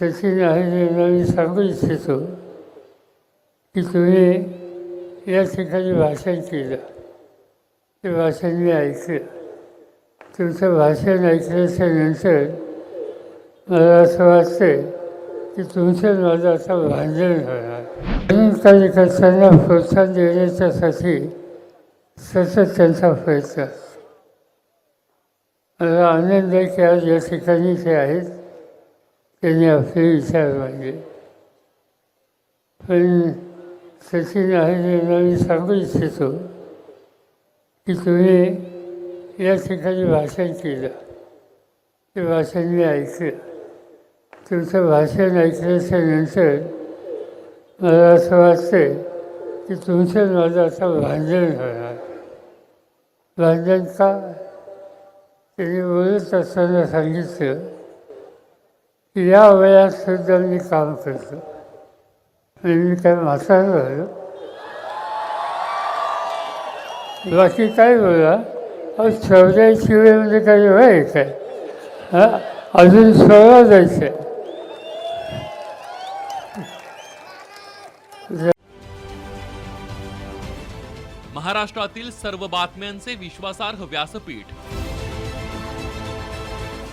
सचिन आहेरांना मी सांगू इच्छितो की तुम्ही या ठिकाणी भाषण केलं. ते भाषण मी ऐकलं. तुमचं भाषण ऐकल्याच्या नंतर मला असं वाटतं की तुमचं माझं असं भांडण होणार. म्हणून कार्यकर्त्यांना प्रोत्साहन देण्याच्यासाठी सतत त्यांचा प्रयत्न मला आनंद आहे की आज या ठिकाणी ते आहेत. त्यांनी आपले विचार मांडले पण सचिन आहेरांना मी सांगू इच्छितो की तुम्ही या ठिकाणी भाषण केलं. ते भाषण मी ऐकलं. तुमचं भाषण ऐकल्याच्या नंतर मला असं वाटतं की तुमचं माझं असं भांडण होणार. भांडण का? त्यांनी बोलत असताना सांगितलं. या वयात सुद्धा मी काम करतो आणि मी काय म्हातारं झालो बाकी काय बोला अहो चौदाची म्हणजे काही वय काय? हां? अजून सोळा जायचं आहे. महाराष्ट्रातील सर्व बातम्यांचे विश्वासार्ह व्यासपीठ.